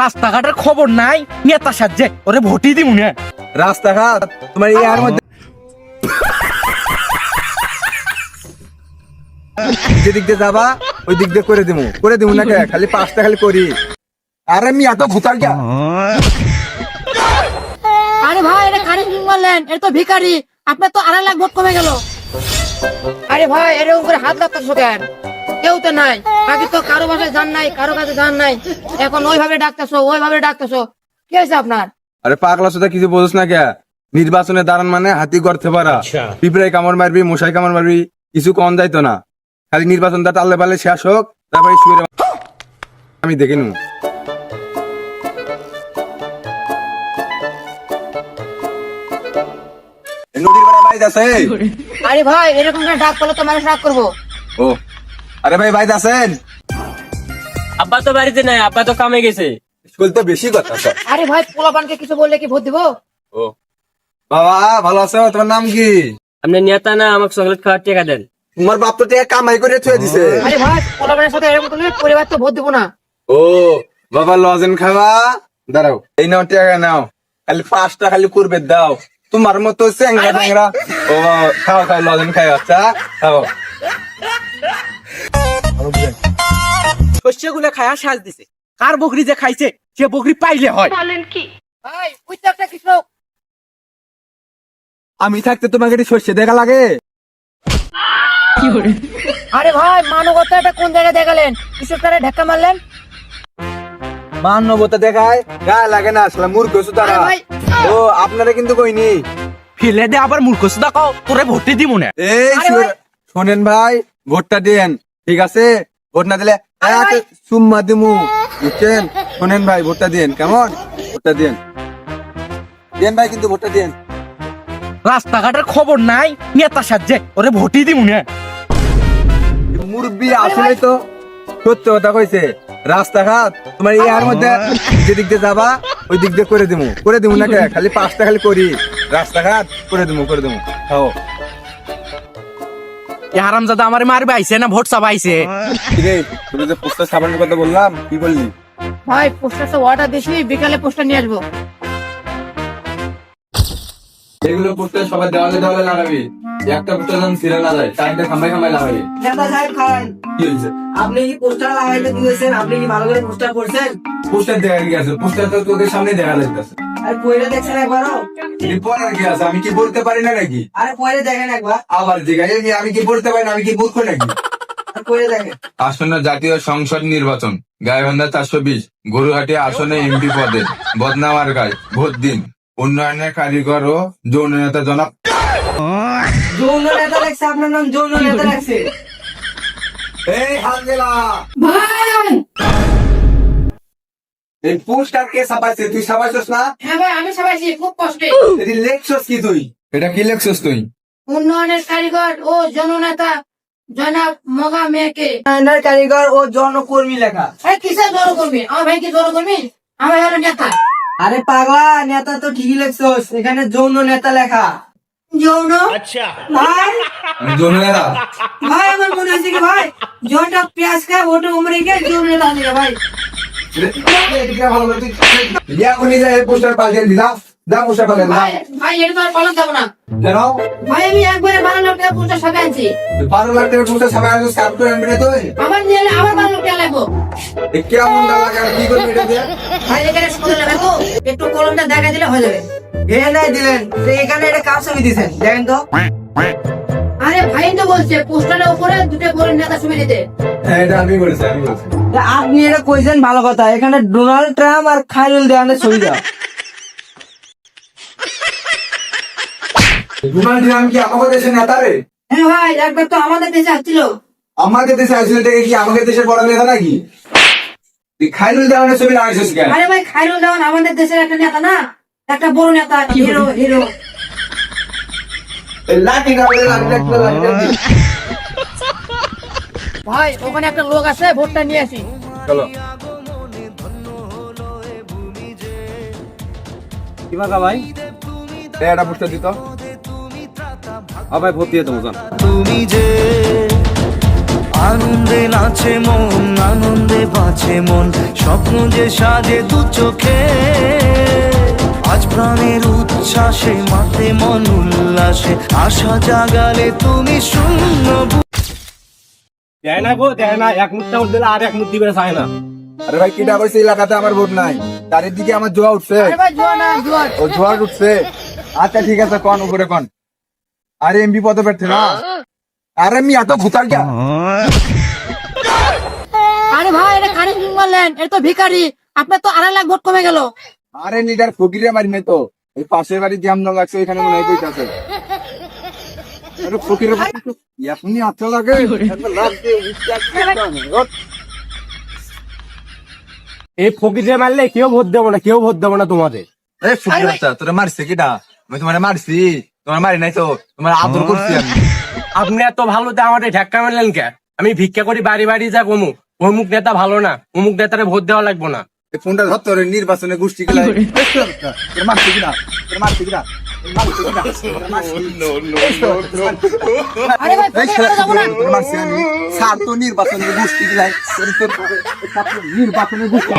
রাস্তাঘাটের খবর নাই নেতা সাজছে। ওরে ভোটই দিমু না। রাস্তাঘাট? তোমার ইয়ার মধ্যে যে দিক দিয়ে যাবা ওই দিক দিয়ে করে দিমু। করে দিমু না কে? খালি পাঁচটা খালি করি। আরে আমি এত ভূতার যা আরে ভাই এটা কারেন্ট বিল মারলেন? এটা তো ভিখারি। আপনার তো আড়াই লাখ ভোট কমে গেল। আরে ভাই এরকম করে হাত লাগতেছো কেন? কেউ তো নাই। আগে তো কারও বাসায় যান নাই কারও কাছে যান নাই। এখন ওইভাবে ডাকতেছো ওইভাবে ডাকতেছো। কি হয়েছে আপনার? আরে পাগলা সুদা কিছু বোঝস না কে? নির্বাচনে দাঁড়ান মানে হাতি করতে পারা পিঁপড়ায় কামড় মারবি মশাই কামড় মারবি কিছু কম যাইতো না। খালি নির্বাচনটা টাললে পারলে শেষ হোক তারপরে শুয়ে আমি দেখে নিব। নদীর বেড়া বাইদ আছে। আরে ভাই এরকম করে ডাক করলে তো মানুষ রাগ করব। ও। আরে ভাই বাইদ আছেন? আব্বা তো বাড়িতে নাই আব্বা তো কামে গেছে। স্কুল তো বেশি কথা স্যার। আরে ভাই পোলাপানকে কিছু বললে কি ভোট দিবো? ও। বাবা ভালো আছো? তোমার নাম কি? আপনি নেতা না আমাকে চকলেট খাওয়ার টাকা দেন। তোমার বাপ তো টাকা কামাই করে থুয়ে দিছে। আরে ভাই পোলাপানের সাথে এরকম করলে পরিবার তো ভোট দিবো না। ও বাবা লজেন খাওয়া দাঁড়াও এই নাও টাকা নাও। খালি পাঁচটা খালি করবে দাও। তোমার মতো চ্যাংরা ট্যাংরা ও খাও খাও লজেন খাও আচ্ছা খাও। শস্যগুলো খায়া সাজ দিছে। কার বকরি যে খাইছে সে বকরি পাইলে হয়। বলেন কি? ভাই ওই তো একটা কৃষক। আমি থাকতে তোমাকে এটি শস্য দেখা লাগে। আরে ভাই মানবতা এটা কোন জায়গায় দেখালেন? কৃষকটারে ধাক্কা মারলেন? মানবতা দেখায় গায়ে লাগে না আসলে মূর্খ তারা আরে ভাই ও আপনারা কিন্তু কইনি। ফিলে দে আবার মূর্খ সুদা কও তোরে ভোটই দিমু না। এই। শোনেন ভাই ভোটটা দেন ঠিক আছে? ভোট না দিলে। সুম্মা দিমু। বুঝছেন? শোনেন ভাই ভোটটা দেন কেমন? ভোটটা দেন দেন ভাই কিন্তু ভোটটা দেন রাস্তাঘাটের খবর নাই নেতা সাজছে ওরে ভোটই দিমু না। মুরব্বী আসলে তো সত্য কথা কইছে। রাস্তাঘাট তোমার ইয়ার মধ্যে যে দিক দিয়ে যাবা ওই দিক দিয়ে করে দিমু। করে দিমু না খালি পাঁচটা খালি করি। রাস্তাঘাট করে দিমু করে দিমু। খাও। এ হারামজাদা আমার মারবে আইছে না ভোট চাবাইছে কিরে তুমি যে পোস্টার সাবানের কথা বললাম কি বললি? ভাই পোস্টারটা অর্ডার দিছি বিকালে পোস্টার নিয়ে আসব। এগুলো পোস্টার সবাই দেওয়ালে দেওয়ালে লাগাবি। একটা পোস্টার যেন না যায় টাইমটা খাম্বাই খাম্বাই লাগাবি নেতা সাহেব খান। কি হয়েছে আপনি কি পোস্টার লাগাইতে দিয়েছেন? আপনি কি ভালো করে পোস্টার করছেন? পোস্টার দেখা গেছে পোস্টার তো তোদের সামনে দেখা যাইতেছে। আর পয়লা দেখছেন একবারও? রিপোর্ট আর কি আছে? আমি কি বলতে পারি না নাকি? আরে পয়লা দেখেন একবার। আবার জিজ্ঞাসা এই আমি কি বলতে পারি না আমি কি মূর্খ নাকি? আর পয়লা দেখেন। আসন্ন জাতীয় সংসদ নির্বাচন গাইবান্ধা চারশো বিশ গরুহাটি আসনে এমপি পদে বদনামার গায়ে ভোট দিন উন্নয়নের কারিগর ও যৌন নেতা জনাব যৌন নেতা লাগছে আপনার নাম যৌন নেতা লাগছে এই ভাই! এই পোস্টার কে ছাপাইছে? তুই ছাপাইছিস না? হ্যাঁ ভাই আমি সবাইছি খুব কষ্টে। এটি লেখছস কি তুই? এটা কি লেখছিস তুই? উন্নয়নের কারিগর ও জননেতা জনাব মগা মেয়েকে। উন্নয়নের কারিগর ও জনকর্মী লেখা। আরে কিসের জনকর্মী? আমার ভাই কি জনকর্মী? আমার হলো নেতা। আরে পাগলা নেতা তো ঠিকই লেখছস এখানে যৌন নেতা লেখা। যৌন ভাই যৌন ভাই আমার মনে হচ্ছে কি ভাই জনটা পেঁয়াজ খায় ওটা উমরে গিয়ে যৌন আছে ভাই যা পোস্টার পাঠিয়ে দিবি যা যা পোস্টার ভাই ভাই এটা তো আর পালন যাব না। কেন? ভাই আমি একবারে বারো লাখ টাকা পঞ্চাশ টাকা আনছি। বারো লাখ টাকা পোস্টার ছাপাই আনছিস কাপ করে আনবি না তুই? আমার নিয়ে এলে বারো লাখ টাকা লাগবো। কেমন ডা কি করবি এটা দিয়ে? ভাই এখানে সুন্দর লাগে একটু কলমটা দেখা দিলে হয়ে যাবে। এ দিলেন এখানে এটা কার ছবি দেখেন তো। আরে ভাই তো বলছে পোস্টারের উপরে দুটো বড় নেতা ছবি দিতে। হ্যাঁ এটা আমি বলেছি আমি বলেছি। আপনি এটা কইছেন ভালো কথা এখানে ডোনাল্ড ট্রাম্প আর খাইরুল দেওয়ানের ছবি দেওয়া ডোনাল্ড ট্রাম্প কি আমাদের দেশের নেতা রে হ্যাঁ ভাই একবার তো আমাদের দেশে আসছিল। আমাদের দেশে আসলে থেকে কি আমাদের দেশের বড় নেতা নাকি? তুই খাইরুল দেওয়ানের ছবি লাগাইছিস কেন? আরে ভাই খাইরুল দেওয়ান আমাদের দেশের একটা নেতা না? একটা বড় নেতা হিরো হিরো। লাঠি গাবে লাঠি। ভাই ওখানে একটা লোক আছে ভোটটা নিয়ে আসি। চলো। কি ভাই? একটা পোস্টার দিত। ভাই ভোট দিয়ে দেবো জান তুমি যে আনন্দে নাচে মন আনন্দে বাঁচে মন স্বপ্ন যে সাজে দু চোখে আজ প্রাণের উচ্ছ্বাসে মাতে মন উল্লাসে আশা জাগালে তুমি শূন্য দেয় না গো দেয় না এক মুঠ দিলে আর এক মুঠ দিবে চায় না। আরে ভাই কিটা কইছে এলাকাতে আমার ভোট নাই। চারিদিকে আমার জোয়া উঠছে। আরে ভাই জোয়ার না জোয়ার। ও জোয়ার উঠছে। আচ্ছা ঠিক আছে কন উপরে কন। আরে এমপি পদ পেটছে না। আরে মি এত ভূতার কে? আরে ভাই এটা কারে কিং মারলেন এটা তো ভিখারি। আপনার তো আড়াই লাখ ভোট কমে গেল। আরে নিডার ফকিরে মারি নাই তো। এই পাশের বাড়ি জ্যাম দং আছে এখানে মনে হয় কইতাছে। আরে ফকিরে এখনই আচ্ছা লাগে। এই ফকিরে মারলে কেউ ভোট দেবো না কেউ ভোট দেবো না তোমাদের। এ ফকির বাচ্চা তোরা মারছে কিটা আমি তোমার মারছি। তোমার মারি নাই তো তোমার আদর করছি আমি আপনি এত ভালো তো আমাদের ঢাক্কা মারলেন কে আমি ভিক্ষা করি বাড়ি বাড়ি যা অমুক অমুক নেতা ভালো না অমুক নেতারে ভোট দেওয়া লাগবো না ফোনটা ধরতে হবে নির্বাচনে গোষ্ঠী গেলে মারছি কিনা মারছি কিনা নির্বাচনে গোষ্ঠী গেলাই তোর তোর নির্বাচনে গোষ্ঠী